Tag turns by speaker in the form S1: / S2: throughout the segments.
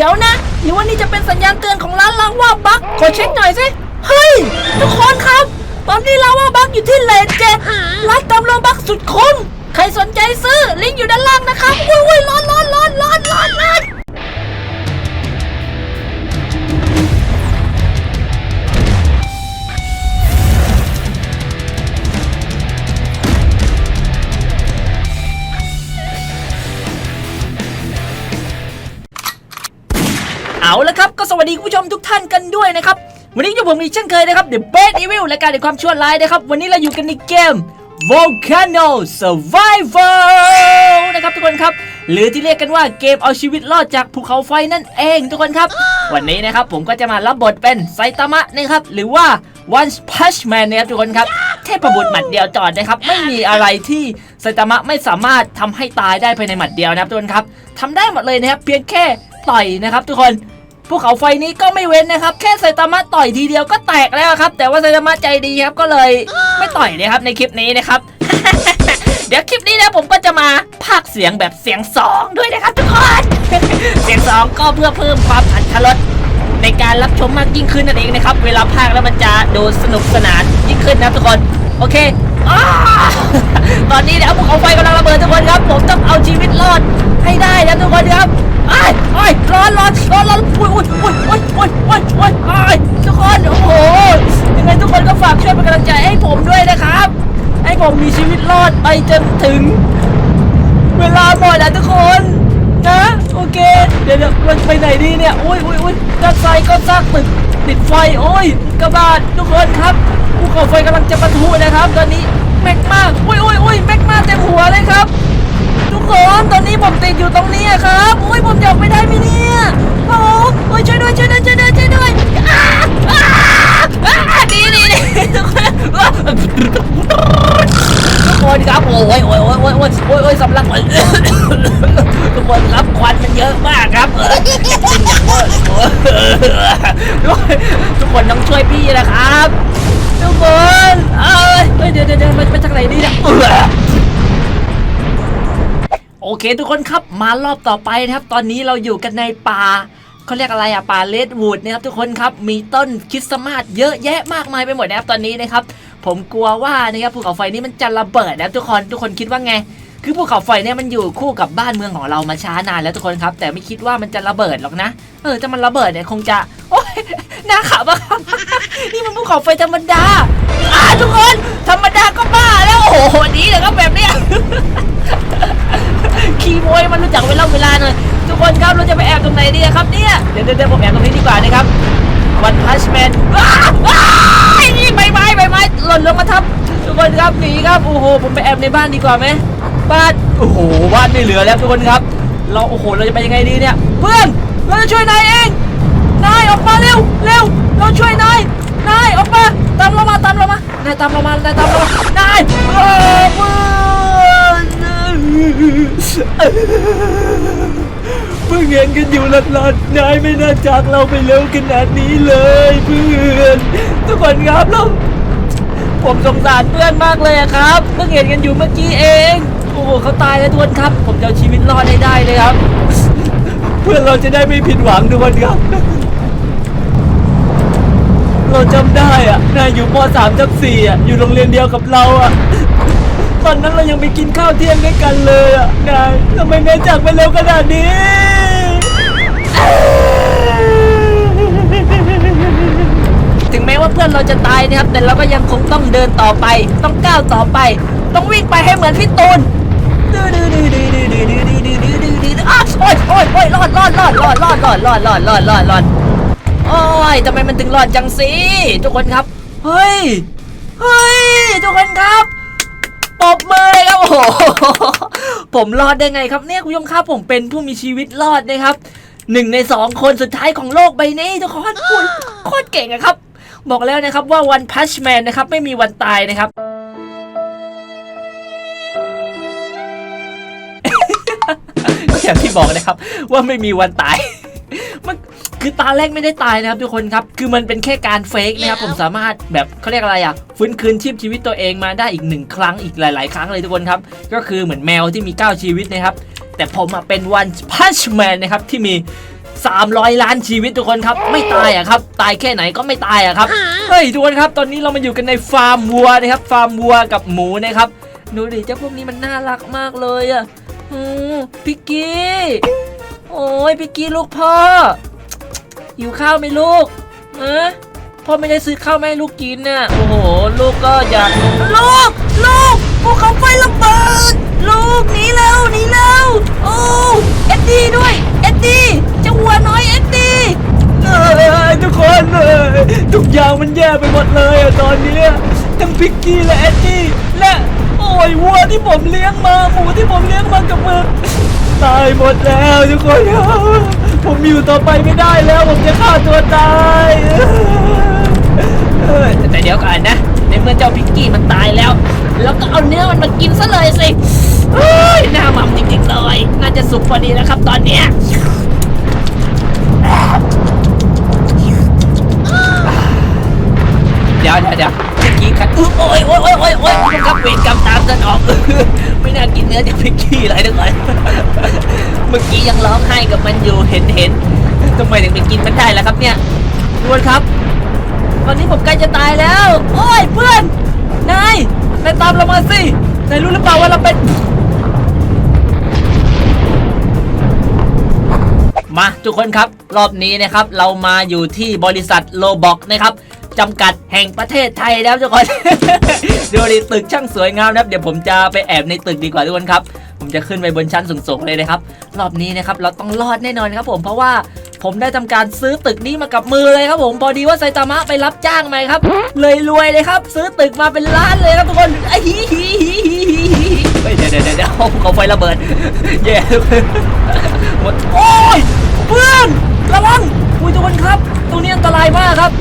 S1: ดี๋ยวนะ หรือว่านี่จะเป็นสัญญาณเตือนของร้านลาว่าบักขอเช็คหน่อยสิ เฮ้ย ทุกคนครับ ตอนนี้ลาว่าบักอยู่ที่เลนเจ็ดร้านตำลึงบักสุดคุ้ม ใครสนใจซื้อลิงก์อยู่ด้านล่างนะครับอุ้ยอุ้ยร้อนร้อนร้อนร้อนร้อน คุณผู้ชมทุกท่านกันด้วยนะครับ วันนี้อยู่ผมอีกเช่นเคยนะครับ The Bad Evil และการในความชั่วร้ายนะครับ วันนี้เราอยู่กันในเกม Volcano Survival นะครับทุกคนครับ หรือที่เรียกกันว่าเกมเอาชีวิตรอดจากภูเขาไฟนั่นเองทุกคนครับ วันนี้นะครับผมก็จะมารับบทเป็นไซตามะนะครับ หรือว่า One Punch Man นะครับทุกคนครับ เทพบุตรหมัดเดียวจอดนะครับ ไม่มีอะไรที่ไซตามะไม่สามารถทำให้ตายได้ภายในหมัดเดียวนะครับทุกคนครับทำได้หมดเลยนะครับเพียงแค่ต่อยนะครับทุกคน ภูเขาไฟนี้ก็ไม่เว้นนะครับ แค่ไซตามะต่อยทีเดียวก็แตกแล้วครับ แต่ว่าไซตามะใจดีครับก็เลยไม่ต่อยนะครับในคลิปนี้นะครับ เดี๋ยวคลิปนี้นะผมก็จะมาพากย์เสียงแบบเสียงสองด้วยนะครับทุกคน เสียงสองก็เพื่อเพิ่มความอัธรสในการรับชมมากยิ่งขึ้นนั่นเองนะครับ เวลาพากย์แล้วมันจะดูสนุกสนานยิ่งขึ้นนะทุกคนโอเคอ้าตอนนี้เดี๋ยวภูเขาไฟกำลังระเบิดทุกคนครับ ผมต้องเอาชีวิตรอดให้ได้นะทุกคนครับ ไอ้ไอ้ร้อนร้อนร้อนร้อนอุ้ยอุ้ยอุ้ยอุ้ยอุ้ยอุ้ยอุ้ยไอ้ทุกคนโอ้โหยังไงทุกคนก็ฝากช่วยเป็นกำลังใจให้ผมด้วยนะครับ ให้ผมมีชีวิตรอดไปจนถึง เวลาหมดนะทุกคนนะโอเค เดี๋ยวเดี๋ยวเราไปไหนดีเนี่ยอุ้ยอุ้ยอุ้ยด้านซ้ายก็ซากตึกติดไฟโอ้ยกระบาดทุกคนครับภูเขาไฟกำลังจะปะทุนะครับ ตอนนี้แม็กมากอุ้ยอุ้ยอุ้ยแม็กมาเต็มหัวเลยครับ ทุกคนตอนนี้ผมติดอยู่ตรงนี้ครับอุ้ยผมจะออกไม่ได้ไหมเนี่ยโอ้โอ้ยช่วยด้วยช่วยด้วยช่วยด้วยช่วยด้วยดีดีดีทุกคนทุกคนครับโอ้ยโอ้ยโอ้ยโอ้ยโอ้ยโอ้ยโอ้ยสำลักทุกคนรับควันมันเยอะมากครับเออเป็นอย่างเวอร์ทุกคนทุกคนต้องช่วยพี่นะครับ ทุกคนอ้ย เคทุกคนครับมารอบต่อไปนะครับ ตอนนี้เราอยู่กันในป่าเขาเรียกอะไรอะป่าเลดวูดนะครับทุกคนครับมีต้นคริสต์มาสเยอะแยะมากมายไปหมดนะครับตอนนี้นะครับ ผมกลัวว่านะครับภูเขาไฟนี้มันจะระเบิดนะครับทุกคนทุกคนคิดว่าไง คือภูเขาไฟเนี่ยมันอยู่คู่กับบ้านเมืองของเรามาช้านานแล้วทุกคนครับ แต่ไม่คิดว่ามันจะระเบิดหรอกนะ เออถ้ามันระเบิดเนี่ยคงจะโอ้ยน่าขำอะครับนี่มันภูเขาไฟธรรมดาอ่าทุกคน ธรรมดาก็บ้าแล้วโอ้โหดีเลยครับแบบเนี้ย ขี่มวยมันรู้จักเวลาเวลาหน่อยทุกคนครับเราจะไปแอบตรงไหนดีครับเนี่ยเดี๋ยวเดี๋ยวผมแอบตรงนี้ดีกว่านะครับวันพัชแมนว้าวว้ใบไม้ใบไม้หล่นลงมาทับทุกคนครับหนีครับโอ้โหผมไปแอบในบ้านดีกว่าไหมบ้านโอ้โหบ้านไม่เหลือแล้วทุกคนครับ เราโอ้โหเราจะไปยังไงดีเนี่ยเพื่อนเราจะช่วยนายเองนายออกมาเร็วเร็วเราช่วยนายนายออกมาตามเรามาตามเรามานายตามเรามานายตามเรามานายเออ เพื่อนเห็นกันอยู่หลัดๆนายไม่น่าจากเราไปเร็วขนาดนี้เลยเพื่อนทุกคนครับเราผมสงสารเพื่อนมากเลยอะครับ เพิ่งเห็นกันอยู่เมื่อกี้เอง โอ้โหเขาตายแล้วทุกคนครับ ผมจะเอาชีวิตรอดให้ได้เลยครับ เพื่อนเราจะได้ไม่ผิดหวังทุกคนครับ เราจำได้อะนายอยู่ป .3 จับ4อะอยู่โรงเรียนเดียวกับเราอะ อนนั้นเรายังไปกินข้าวเที่ยงด้วยกันเลยอะนายทำไมนายจากไปเร็วขนาดนี้ ถึงแม้ว่าเพื่อนเราจะตายนะครับ แต่เราก็ยังคงต้องเดินต่อไป ต้องก้าวต่อไป ต้องวิ่งไปให้เหมือนพี่ตูนดื้อดื้อดื้อดื้อดื้อดื้อดื้อดื้อดื้อดื้อดื้อดื้ออ้าวโอ้ยโอ้ยโอ้ยรอดรอดรอดรอดรอดรอดรอดรอดรอดรอดรอดโอ้ยทำไมมันถึงรอดจังสิทุกคนครับ เฮ้ย เฮ้ย ทุกคนครับ ปบมือเลยครับโอ้โหผมรอดได้ไงครับเนี่ยคุณผู้ชมครับผมเป็นผู้มีชีวิตรอดนะครับหนึ่งในสองคนสุดท้ายของโลกใบนี้ทุกคนอุ๊ยโคตรเก่งอะครับ บอกแล้วนะครับว่าวันพัชแมนนะครับไม่มีวันตายนะครับก็อย่างที่บอกนะครับว่าไม่มีวันตายมัน คือตาแรกไม่ได้ตายนะครับทุกคนครับ คือมันเป็นแค่การเฟกนะครับผมสามารถแบบเขาเรียกอะไรอะฟื้นคืนชีพชีวิตตัวเองมาได้อีกหนึ่งครั้งอีกหลาย ๆ ครั้งเลยทุกคนครับ ก็คือเหมือนแมวที่มี 9 ชีวิตนะครับ แต่ผมอะเป็นวันพัชแมนนะครับที่มี 300 ล้านชีวิตทุกคนครับ ไม่ตายอะครับ ตายแค่ไหนก็ไม่ตายอะครับเฮ้ยทุกคนครับ ตอนนี้เรามาอยู่กันในฟาร์มวัวนะครับ ฟาร์มวัวกับหมูนะครับดูดิเจ้าพวกนี้มันน่ารักมากเลยอะอืมพิกกี้โอ้ยพิกกี้ลูกพ่อ หิวข้าวไหมลูกเอะพ่อไม่ได้ซื้อข้าวมาให้ลูกกินน่ะ โอ้โห ลูกก็อยากลูก ลูกภูเขาไฟระเบิด ลูกหนีเร็วหนีเร็วโอ้เอ็ดดี้ด้วย เอ็ดดี้เจ้าวัวน้อยเอ็ดดี้เอ้ยทุกคนเลยทุกอย่างมันแย่ไปหมดเลยอะตอนเนี้ยทั้งพิกกี้และเอ็ดดี้และโอ้ยวัวที่ผมเลี้ยงมาหมูที่ผมเลี้ยงมากับมือตายหมดแล้วทุกคน ผมอยู่ต่อไปไม่ได้แล้ว ผมจะฆ่าตัวตายเออแต่เดี๋ยวก่อนนะ ในเมื่อเจ้าพิกกี้มันตายแล้ว แล้วก็เอาเนื้อมันมากินซะเลยสิเฮ้ยหน้าม่ำจริงๆเลย น่าจะสุกพอดีนะครับตอนเนี้ยเดี๋ยวเดี๋ยวเดี๋ยว กี้ขัดอุ๊ยโอ้ยโอ้ยโอ้ยโอ้ยโอ้ยคุณครับเวรกรรมตามกันออกไม่น่ากินเนื้อจากพิกกี้เลยทุกคนเมื่อกี้ยังร้องไห้กับมันอยู่เห็นเห็นทำไมถึงไปกินมันได้ล่ะครับเนี่ยทุกคนครับ ตอนนี้ผมใกล้จะตายแล้ว โอ้ยเพื่อนนายนายตามเรามาสินายรู้หรือเปล่าว่าเราเป็นมาทุกคนครับ รอบนี้นะครับเรามาอยู่ที่บริษัทโลบอกนะครับ จำกัดแห่งประเทศไทยแล้วทุกคน ดูดิตึกช่างสวยงามนะครับเดี๋ยวผมจะไปแอบในตึกดีกว่าทุกคนครับ ผมจะขึ้นไปบนชั้นสูงๆเลยนะครับ รอบนี้นะครับเราต้องรอดแน่นอนครับผมเพราะว่าผมได้ทำการซื้อตึกนี้มากับมือเลยครับผมพอดีว่าไซตามะไปรับจ้างมาครับ เลยรวยเลยครับ ซื้อตึกมาเป็นล้านเลยครับทุกคนไอ้ฮีฮีฮีฮีฮีเฮ้ยเดี๋ยวเดี๋ยวเดี๋ยวเขาไฟระเบิดแย่หมดโอ้ยเพื่อนระวังอุ้ยทุกคนครับ ตรงนี้อันตรายมากครับ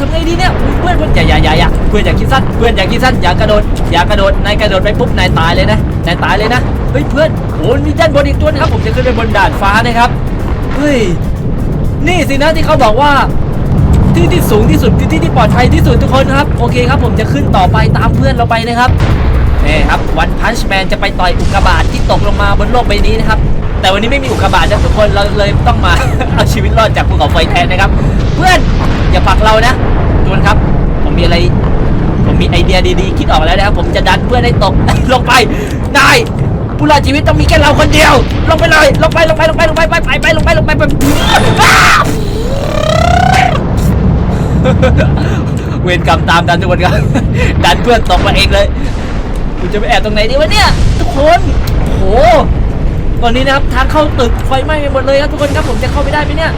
S1: ทำไงดีเนี่ยเพื่อนเพื่อนอย่าอย่าอย่าอย่าเพื่อนอย่าคิดสั้นเพื่อนอย่าคิดสั้นอย่ากระโดดอย่ากระโดดนายกระโดดไปปุ๊บนายตายเลยนะนายตายเลยนะเฮ้ยเพื่อนโอ้ยมีด้านบนอีกตัวนะครับผมจะขึ้นไปบนดานฟ้านะครับเฮ้ยนี่สินะที่เขาบอกว่าที่ที่สูงที่สุดคือที่ที่ปลอดภัยที่สุดทุกคนครับโอเคครับผมจะขึ้นต่อไปตามเพื่อนเราไปนะครับนี่ครับวันพันช์แมนจะไปต่อยอุกกาบาตที่ตกลงมาบนโลกใบนี้นะครับแต่วันนี้ไม่มีอุกกาบาตนะทุกคนเราเลยต้องมาเอาชีวิตรอดจากภูเขาไฟแทนนะครับ เพื่อนอย่าผลักเรานะ ทุกคนครับ ผมมีอะไร ผมมีไอเดียดีๆ คิดออกแล้วนะครับ ผมจะดันเพื่อนให้ตก ลงไปนายผู้รอดชีวิตต้องมีแค่เราคนเดียว ลงไปเลย ลงไปลงไปลงไปลงไปไปไปไปลงไปลงไปไปอ้าวเวรกรรมตามดันทุกคนครับ ดันเพื่อนตกมาเองเลยกูจะไปแอบตรงไหนดีวะเนี่ย ทุกคนโอ้โหตอนนี้นะครับทางเข้าตึกไฟไหม้ไปหมดเลยครับทุกคนครับผมจะเข้าไปได้ไหมเนี่ย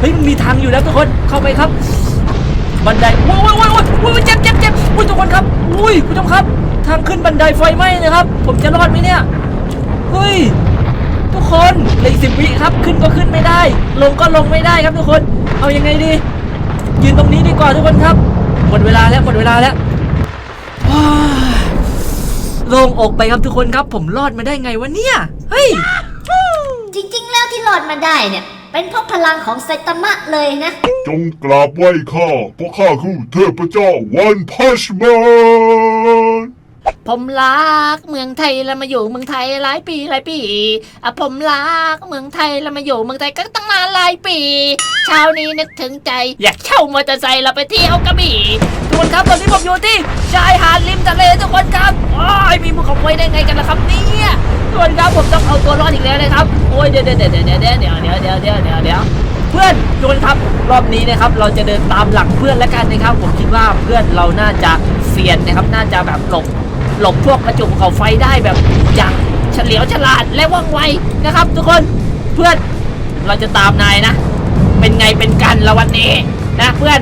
S1: เฮ้ยมันมีทางอยู่แล้วทุกคนเข้าไปครับ บันไดโอ้ยโอ้ยโอ้ยโอ้ยโอ้ยเจ็บเจ็บเจ็บอุ้ยทุกคนครับอุ้ยคุณผู้ชมครับ ทางขึ้นบันไดไฟไหม้นะครับ ผมจะรอดไหมเนี่ยเฮ้ยทุกคนเหลืออีกสิบวิครับขึ้นก็ขึ้นไม่ได้ ลงก็ลงไม่ได้ครับทุกคน เอายังไงดี ยืนตรงนี้ดีกว่าทุกคนครับหมดเวลาแล้วหมดเวลาแล้วโล่งอกไปครับทุกคนครับ ผมรอดมาได้ไงวะเนี่ยเฮ้ย
S2: จริงๆ แล้วที่รอดมาได้เนี่ย เป็นเพราะพลังของไซตามะเลยนะ
S3: จงกราบไหว้ข้าเพราะข้าคือเทพเจ้าวันพัชแมน
S1: ผมรักเมืองไทยแล้วมาอยู่เมืองไทยหลายปีหลายปีอะผมรักเมืองไทยแล้วมาอยู่เมืองไทยก็ตั้งนานหลายปี เช้านี้นึกถึงใจ อยากเช่ามอเตอร์ไซค์เราไปเที่ยวกระบี่ทุกคนครับตอนนี้ผมอยู่ที่ชายหาดริมทะเลทุกคนครับโอ้ยมีภูเขาไฟได้ไงกันล่ะครับเนี่ยทุกคนครับผมต้องเอาตัวรอดอีกแล้วนะครับโอ้ยเดี๋ยวเดี๋ยวเดี๋ยวเดี๋ยวเดี๋ยวเดี๋ยวเดี๋ยวเดี๋ยวเดี๋ยว เพื่อนทุกคนครับรอบนี้นะครับเราจะเดินตามหลังเพื่อนแล้วกันนะครับ ผมคิดว่าเพื่อนเราน่าจะเซียนนะครับ น่าจะแบบหลบหลบพวกกระจุกเขาไฟได้แบบอย่างเฉลียวฉลาดและว่องไวนะครับ ทุกคนเพื่อนเราจะตามนายนะ เป็นไงเป็นกันละวันนี้นะเพื่อน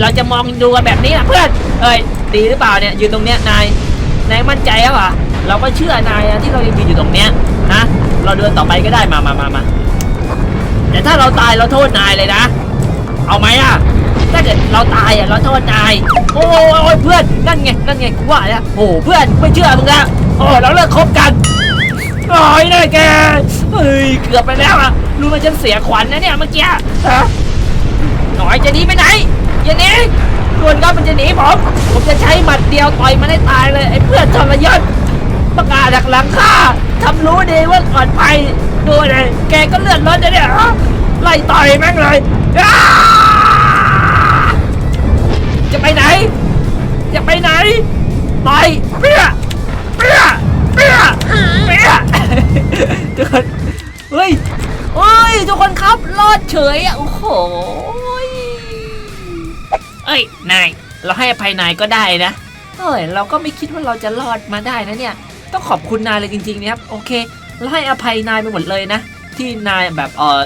S1: เราจะมองดูกันแบบนี้นะเพื่อนเอ้ยดีหรือเปล่าเนี่ยยืนตรงเนี้ยนายนายมั่นใจหรือเปล่าเราก็เชื่อนายนะที่เรายังยืนอยู่ตรงเนี้ยนะเราเดินต่อไปก็ได้มามามามา แต่ถ้าเราตายเราโทษนายเลยนะ เอาไหมอะ ถ้าเกิดเราตายอะเราโทษนาย โอ้ยเพื่อน นั่นไง นั่นไงกูว่าแล้วโอ้เพื่อนไม่เชื่อมึงละโอ้เราเลิกคบกันโอ้ยนะแก เฮ้ยเกือบไปแล้วอะ รู้ไหมฉันเสียขวัญนะเนี่ยเมื่อกี้ ฮะ หน่อยจะหนีไปไหนอย่าหนีส่วนก็มันจะหนีผม ผมจะใช้หมัดเดียวต่อยมันให้ตายเลยไอ้เพื่อนทรยศ ประกาศดักหลังข้าทำรู้ดีว่าก่อนไปดูเลยแกก็เลือนรถนะเนี่ยฮะไล่ต่อยแม่งเลยอ้าจะไปไหน จะไปไหนต่อยเปี้ยเปี้ยเปี้ยเปี้ยทุกคนเฮ้ยเฮ้ยทุกคนครับรอดเฉยอะโอ้โหเอ้ยนายเราให้อภัยนายก็ได้นะเฮ้ยเราก็ไม่คิดว่าเราจะรอดมาได้นะเนี่ย ต้องขอบคุณนายเลยจริงๆนะครับโอเคเราให้อภัยนายไปหมดเลยนะ ที่นายแบบเออ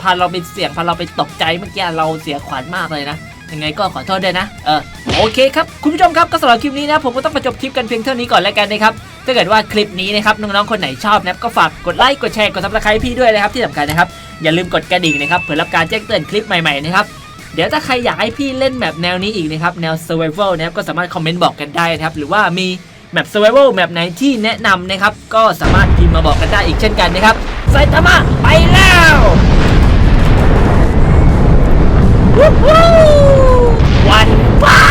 S1: พาเราไปเสี่ยงพาเราไปตกใจเมื่อกี้เราเสียขวัญมากเลยนะยังไงก็ขอโทษด้วยนะ เออ โอเคครับ คุณผู้ชมครับ ก็สำหรับคลิปนี้นะ ผมก็ต้องประจบคลิปกันเพียงเท่านี้ก่อนแล้วกันนะครับ ถ้าเกิดว่าคลิปนี้นะครับ น้องๆ คนไหนชอบนะก็ฝากกดไลค์ กดแชร์ กดซับสไครต์พี่ด้วยนะครับ ที่สำคัญนะครับ อย่าลืมกดกระดิ่งนะครับ เพื่อรับการแจ้งเตือนคลิปใหม่ๆนะครับ เดี๋ยวถ้าใครอยากให้พี่เล่นแบบแนวนี้อีกนะครับ แนว survival นะครับ ก็สามารถคอมเมนต์บอกกันได้นะครับ หรือว่ามี แมป Survival แมปไหนที่แนะนำนะครับ ก็สามารถพิมพ์มาบอกกันได้อีกเช่นกันนะครับไซตามะไปแล้ววันป้า